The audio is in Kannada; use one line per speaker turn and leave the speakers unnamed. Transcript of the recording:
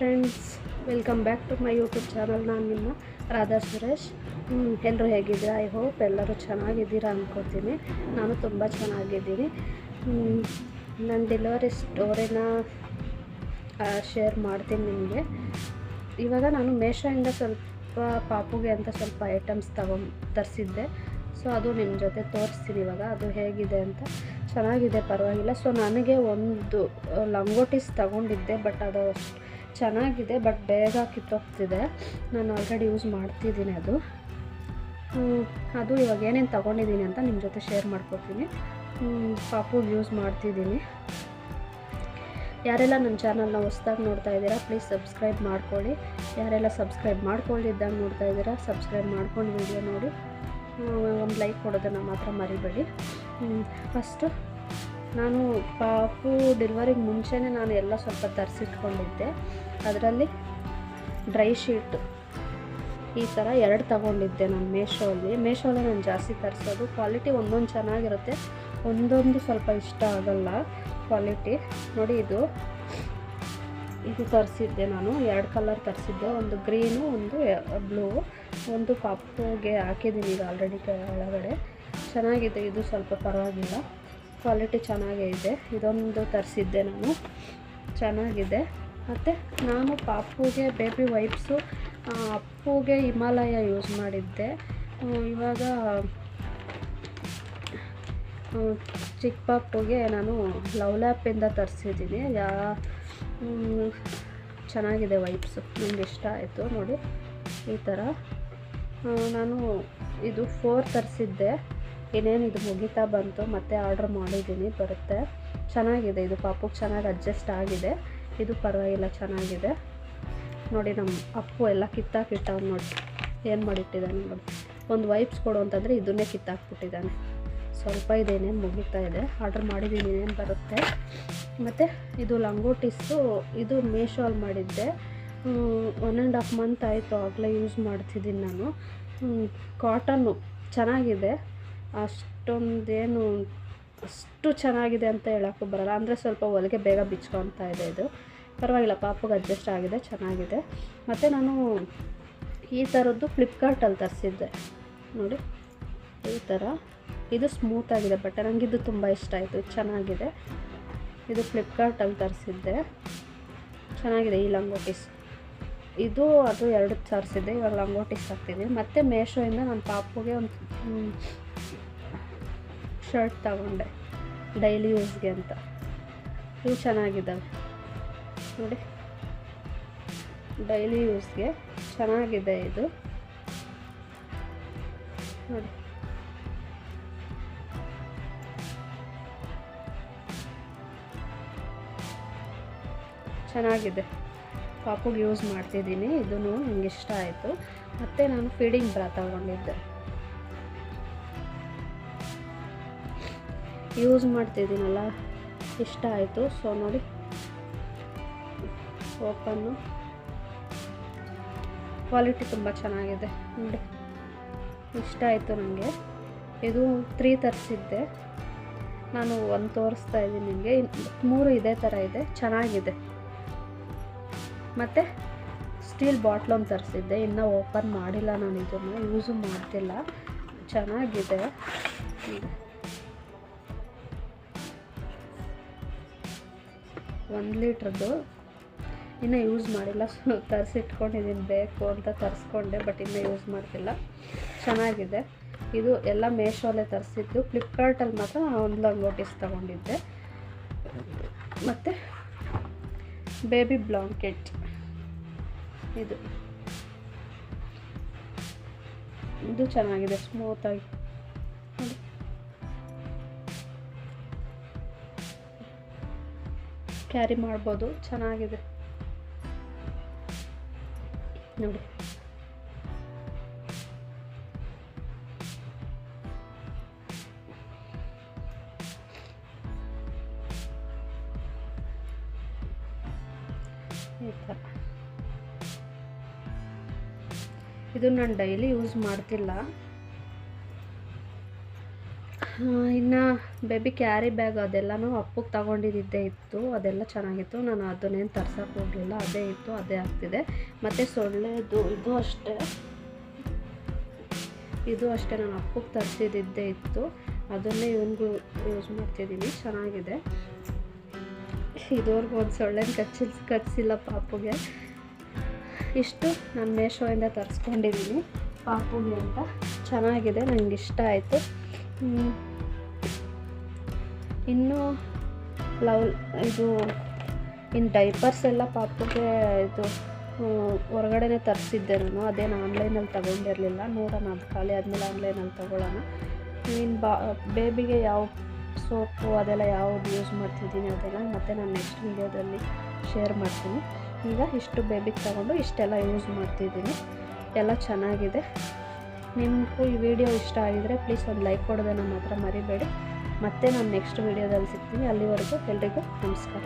Friends welcome back to my YouTube channel ನಾನು ನಿಮ್ಮ ರಾಧಾ ಸುರೇಶ್. ಎಲ್ಲರೂ ಹೇಗಿದ್ದೀರಾ? ಐ ಹೋಪ್ ಎಲ್ಲರೂ ಚೆನ್ನಾಗಿದ್ದೀರಾ ಅಂದ್ಕೋತೀನಿ ನಾನು ತುಂಬ ಚೆನ್ನಾಗಿದ್ದೀನಿ. ನನ್ನ ಡೆಲಿವರಿ ಸ್ಟೋರಿನ ಶೇರ್ ಮಾಡ್ತೀನಿ ನಿಮಗೆ. ಇವಾಗ ನಾನು ಮೇಷೋಯಿಂದ ಸ್ವಲ್ಪ ಪಾಪುಗೆ ಅಂತ ಸ್ವಲ್ಪ ಐಟಮ್ಸ್ ತಗೊ, ತರಿಸಿದ್ದೆ. ಸೊ ಅದು ನಿಮ್ಮ ಜೊತೆ ತೋರಿಸ್ತೀನಿ ಇವಾಗ. ಅದು ಹೇಗಿದೆ ಅಂತ. ಚೆನ್ನಾಗಿದೆ, ಪರವಾಗಿಲ್ಲ. ಸೊ ನನಗೆ ಒಂದು, ಲಂಗೋಟೀಸ್ ತಗೊಂಡಿದ್ದೆ ಬಟ್ ಅದು ಚೆನ್ನಾಗಿದೆ ಬಟ್ ಬೇಗ ಕಿತ್ತೋಗ್ತಿದೆ. ನಾನು ಆಲ್ರೆಡಿ ಯೂಸ್ ಮಾಡ್ತಿದ್ದೀನಿ ಅದು. ಅದು ಇವಾಗ ಏನೇನು ತಗೊಂಡಿದ್ದೀನಿ ಅಂತ ನಿಮ್ಮ ಜೊತೆ ಶೇರ್ ಮಾಡ್ಕೊತೀನಿ ಪಾಪುಗೆ ಯೂಸ್ ಮಾಡ್ತಿದ್ದೀನಿ. ಯಾರೆಲ್ಲ ನನ್ನ ಚಾನಲ್ನ ಹೊಸ್ದಾಗಿ ನೋಡ್ತಾ ಇದ್ದೀರಾ ಪ್ಲೀಸ್ ಸಬ್ಸ್ಕ್ರೈಬ್ ಮಾಡ್ಕೊಳ್ಳಿ. ಯಾರೆಲ್ಲ ಸಬ್ಸ್ಕ್ರೈಬ್ ಮಾಡ್ಕೊಳ್ಳಿದ್ದಾಗ ನೋಡ್ತಾ ಇದ್ದೀರಾ ಸಬ್ಸ್ಕ್ರೈಬ್ ಮಾಡ್ಕೊಂಡು ವಿಡಿಯೋ ನೋಡಿ. ಒಂದು ಲೈಕ್ ಕೊಡೋದನ್ನು ಮಾತ್ರ ಮರಿಬೇಡಿ. ಫಸ್ಟು ನಾನು ಪಾಪು ಡೆಲಿವರಿಗೆ ಮುಂಚೆನೇ ನಾನು ಎಲ್ಲ ಸ್ವಲ್ಪ ತರಿಸಿಟ್ಕೊಂಡಿದ್ದೆ. ಅದರಲ್ಲಿ ಡ್ರೈ ಶೀಟ್ ಈ ಥರ ಎರಡು ತಗೊಂಡಿದ್ದೆ ನಾನು ಮೇಶೋಲ್ಲಿ ಮೇಶೋಲ್ಲೇ ನಾನು ಜಾಸ್ತಿ ತರಿಸೋದು. ಕ್ವಾಲಿಟಿ ಒಂದೊಂದು ಚೆನ್ನಾಗಿರುತ್ತೆ. ಒಂದೊಂದು ಸ್ವಲ್ಪ ಇಷ್ಟ ಆಗಲ್ಲ ಕ್ವಾಲಿಟಿ ನೋಡಿ ಇದು. ಇದು ತರಿಸಿದ್ದೆ ನಾನು. ಎರಡು ಕಲರ್ ತರಿಸಿದ್ದೆ. ಒಂದು ಗ್ರೀನು ಒಂದು ಬ್ಲೂ ಒಂದು ಪಾಪುಗೆ ಹಾಕಿದ್ದೀನಿ ಈಗ ಆಲ್ರೆಡಿ ಒಳಗಡೆ ಚೆನ್ನಾಗಿದೆ. ಇದು ಸ್ವಲ್ಪ ಪರವಾಗಿಲ್ಲ. ಕ್ವಾಲಿಟಿ ಚೆನ್ನಾಗೇ ಇದೆ. ಇದೊಂದು ತರಿಸಿದ್ದೆ ನಾನು. ಚೆನ್ನಾಗಿದೆ. ಮತ್ತು ನಾನು ಪಾಪುಗೆ ಬೇಬಿ ವೈಪ್ಸು ಅಪ್ಪುಗೆ ಹಿಮಾಲಯ ಯೂಸ್ ಮಾಡಿದ್ದೆ. ಇವಾಗ ಚಿಕ್ಕ ಪಾಪುಗೆ ನಾನು ಲವ್ ಲ್ಯಾಪಿಂದ ತರಿಸಿದ್ದೀನಿ. ಯಾ ಚೆನ್ನಾಗಿದೆ ವೈಪ್ಸು. ನನಗೆ ಇಷ್ಟ ಆಯಿತು. ನೋಡಿ, ಈ ಥರ ನಾನು ಇದು ಫೋರ್ ತರಿಸಿದ್ದೆ. ಇನ್ನೇನು ಇದು ಮುಗಿತಾ ಬಂತು ಮತ್ತೆ ಆರ್ಡ್ರ್ ಮಾಡಿದ್ದೀನಿ, ಬರುತ್ತೆ. ಚೆನ್ನಾಗಿದೆ, ಇದು ಪಾಪುಗೆ ಚೆನ್ನಾಗಿ ಅಡ್ಜಸ್ಟ್ ಆಗಿದೆ. ಇದು ಪರವಾಗಿಲ್ಲ, ಚೆನ್ನಾಗಿದೆ. ನೋಡಿ ನಮ್ಮ ಅಪ್ಪು ಎಲ್ಲ ಕಿತ್ತಾಕಿಟ್ಟವ್ನು ನೋಡಿ, ಏನು ಮಾಡಿಟ್ಟಿದ್ದಾನೆ ನೋಡಿ. ಒಂದು ವೈಪ್ಸ್ ಕೊಡು ಅಂತಂದರೆ ಇದನ್ನೇ ಕಿತ್ತಾಕ್ಬಿಟ್ಟಿದ್ದಾನೆ. ಸ್ವಲ್ಪ ಇದೇನೇನು ಮುಗಿತಾ ಇದೆ. ಆರ್ಡ್ರ್ ಮಾಡಿದ್ದೀನಿ, ಏನೇನು ಬರುತ್ತೆ. ಮತ್ತು ಇದು ಲಂಗೋಟಿಸು ಇದು ಮೇಶೋಲ್ಲಿ ಮಾಡಿದ್ದೆ. ಒನ್ ಆ್ಯಂಡ್ ಹಾಫ್ ಮಂತ್ ಆಯಿತು, ಆಗಲೇ ಯೂಸ್ ಮಾಡ್ತಿದ್ದೀನಿ ನಾನು. ಕಾಟನ್ನು ಚೆನ್ನಾಗಿದೆ. ಅಷ್ಟೊಂದೇನು ಅಷ್ಟು ಚೆನ್ನಾಗಿದೆ ಅಂತ ಹೇಳೋಕ್ಕೂ ಬರಲ್ಲ. ಅಂದರೆ ಸ್ವಲ್ಪ ಹೊಲಿಗೆ ಬೇಗ ಬಿಚ್ಕೊತಾ ಇದೆ ಇದು. ಪರವಾಗಿಲ್ಲ, ಪಾಪಗೆ ಅಡ್ಜಸ್ಟ್ ಆಗಿದೆ, ಚೆನ್ನಾಗಿದೆ. ಮತ್ತು ನಾನು ಈ ಥರದ್ದು ಫ್ಲಿಪ್ಕಾರ್ಟಲ್ಲಿ ತರಿಸಿದ್ದೆ. ನೋಡಿ, ಈ ಥರ ಇದು ಸ್ಮೂತಾಗಿದೆ ಬಟ್ಟೆ. ನನಗೆ ಇದು ತುಂಬ ಇಷ್ಟ ಆಯಿತು. ಚೆನ್ನಾಗಿದೆ. ಇದು ಫ್ಲಿಪ್ಕಾರ್ಟಲ್ಲಿ ತರಿಸಿದ್ದೆ. ಚೆನ್ನಾಗಿದೆ ಈ ಲಂಗೋಟೀಸ್ ಇದು ಅದು ಎರಡು ತರಿಸಿದ್ದೆ. ಇವಾಗ ಲಂಗೋಟೀಸ್ ಹಾಕ್ತಿದ್ದೀನಿ ಮತ್ತು ಮೇಶೋಯಿಂದ ನನ್ನ ಪಾಪುಗೆ ಒಂದು ಶರ್ಟ್ ತಗೊಂಡೆ. ಡೈಲಿ ಯೂಸ್ಗೆ ಅಂತ. ಇವು ಚೆನ್ನಾಗಿದ್ದಾವೆ. ನೋಡಿ. ಡೈಲಿ ಯೂಸ್ಗೆ ಚೆನ್ನಾಗಿದೆ ಇದು. ನೋಡಿ. ಚೆನ್ನಾಗಿದೆ. ಪಾಪುಗೆ ಯೂಸ್ ಮಾಡ್ತಿದ್ದೀನಿ. ಇದೂ ನನಗೆ ಇಷ್ಟ ಆಯಿತು. ಮತ್ತು ನಾನು ಫೀಡಿಂಗ್ ಬ್ರಾ ತಗೊಂಡಿದ್ದೆ. ಯೂಸ್ ಮಾಡ್ತಿದ್ದೀನಲ್ಲ ಇಷ್ಟ ಆಯಿತು. ಸೊ ನೋಡಿ ಓಪನ್ನು ಕ್ವಾಲಿಟಿ ತುಂಬ ಚೆನ್ನಾಗಿದೆ. ನೋಡಿ, ಇಷ್ಟ ಆಯಿತು ನನಗೆ ಇದು ತ್ರೀ ತರಿಸಿದ್ದೆ. ನಾನು ಒಂದು ತೋರಿಸ್ತಾ ಇದ್ದೀನಿ ನಿಮಗೆ. ಮೂರು ಇದೇ ಥರ ಇದೆ. ಚೆನ್ನಾಗಿದೆ. ಮತ್ತು ಸ್ಟೀಲ್ ಬಾಟ್ಲೊಂದು ತರಿಸಿದ್ದೆ. ಇನ್ನೂ ಓಪನ್ ಮಾಡಿಲ್ಲ ನಾನು ಇದನ್ನು. ಯೂಸು ಮಾಡ್ತಿಲ್ಲ. ಚೆನ್ನಾಗಿದೆ. ಒಂದು ಲೀಟ್ರದ್ದು. ಇನ್ನೂ ಯೂಸ್ ಮಾಡಿಲ್ಲ. ತರಿಸಿಟ್ಕೊಂಡಿದ್ದೀನಿ ಬೇಕು ಅಂತ ತರಿಸ್ಕೊಂಡೆ, ಬಟ್ ಇನ್ನೂ ಯೂಸ್ ಮಾಡ್ತಿಲ್ಲ. ಚೆನ್ನಾಗಿದೆ. ಇದು ಎಲ್ಲ ಮೇಶೋಲೆ ತರಿಸಿದ್ದು. ಫ್ಲಿಪ್ಕಾರ್ಟಲ್ಲಿ ಮಾತ್ರ ಒಂದು ಲಂಗೋಟೀಸ್ ತೊಗೊಂಡಿದ್ದೆ. ಮತ್ತು ಬೇಬಿ ಬ್ಲಾಂಕೆಟ್. ಇದು. ಇದು ಚೆನ್ನಾಗಿದೆ. ಸ್ಮೂತಾಗಿ. ಕ್ಯಾರಿ ಮಾಡ್ಬೋದು. ಚೆನ್ನಾಗಿದೆ. ನೋಡಿ. ಇದು ನಾನು ಡೈಲಿ ಯೂಸ್ ಮಾಡ್ತಿಲ್ಲ. ಇನ್ನು ಬೇಬಿ ಕ್ಯಾರಿ ಬ್ಯಾಗ್ ಅದೆಲ್ಲನೂ ಅಪ್ಪಗೆ ತಗೊಂಡಿದ್ದೇ ಇತ್ತು. ಅದೆಲ್ಲ ಚೆನ್ನಾಗಿತ್ತು. ನಾನು ಅದನ್ನೇನು ತರ್ಸೋಕೆ ಹೋಗಲಿಲ್ಲ. ಅದೇ ಇತ್ತು, ಅದೇ ಆಗ್ತಿದೆ. ಮತ್ತು ಸೊಳ್ಳೆದು, ಇದು ಅಷ್ಟೇ. ಇದು ಅಷ್ಟೇ ನಾನು ಅಪ್ಪಗೆ ತರಿಸಿದ್ದೇ ಇತ್ತು. ಅದನ್ನೇ ಇವನಿಗೂ ಯೂಸ್ ಮಾಡ್ತಿದ್ದೀನಿ. ಚೆನ್ನಾಗಿದೆ. ಇದುವರೆಗೂ ಒಂದು ಸೊಳ್ಳೆನ ಕಚ್ಚಿಲ್ ಕಚ್ಚಿಲ್ಲ ಪಾಪುಗೆ. ಇಷ್ಟು ನಾನು ಮೇಶೋಯಿಂದ ತರಿಸ್ಕೊಂಡಿದ್ದೀನಿ ಪಾಪುಗೆ ಅಂತ. ಚೆನ್ನಾಗಿದೆ ನನಗೆ ಇಷ್ಟ ಆಯಿತು. ಇನ್ನು ಲವ್, ಇದು ಇನ್ನು ಡೈಪರ್ಸ್ ಎಲ್ಲ ಪಾಪಿಗೆ ಇದು ಹೊರಗಡೆನೇ ತರಿಸಿದ್ದೆ ನಾನು. ಅದೇನು ಆನ್ಲೈನಲ್ಲಿ ತಗೊಂಡಿರಲಿಲ್ಲ. ನೋಡೋಣ ಅದು ಖಾಲಿ ಆದಮೇಲೆ ಆನ್ಲೈನಲ್ಲಿ ತೊಗೊಳ್ಳೋಣ. ಇನ್ನು ಬಾ ಬೇಬಿಗೆ ಯಾವ ಸೋಪು ಅದೆಲ್ಲ ಯಾವ್ದು ಯೂಸ್ ಮಾಡ್ತಿದ್ದೀನಿ ಅದೆಲ್ಲ ಮತ್ತು ನಾನು ನೆಕ್ಸ್ಟ್ ವೀಡಿಯೋದಲ್ಲಿ ಶೇರ್ ಮಾಡ್ತೀನಿ. ಈಗ ಇಷ್ಟು ಬೇಬಿಗೆ ತಗೊಂಡು ಇಷ್ಟೆಲ್ಲ ಯೂಸ್ ಮಾಡ್ತಿದ್ದೀನಿ. ಎಲ್ಲ ಚೆನ್ನಾಗಿದೆ. ನಿಮಗೂ ಈ ವಿಡಿಯೋ ಇಷ್ಟ ಆಗಿದರೆ ಪ್ಲೀಸ್ ಒಂದು ಲೈಕ್ ಕೊಡೋದನ್ನು ಮಾತ್ರ ಮರಿಬೇಡಿ. ಮತ್ತೆ ನಾನು ನೆಕ್ಸ್ಟ್ ವೀಡಿಯೋದಲ್ಲಿ ಸಿಗ್ತೀನಿ. ಅಲ್ಲಿವರೆಗೂ ಎಲ್ರಿಗೂ ನಮಸ್ಕಾರ.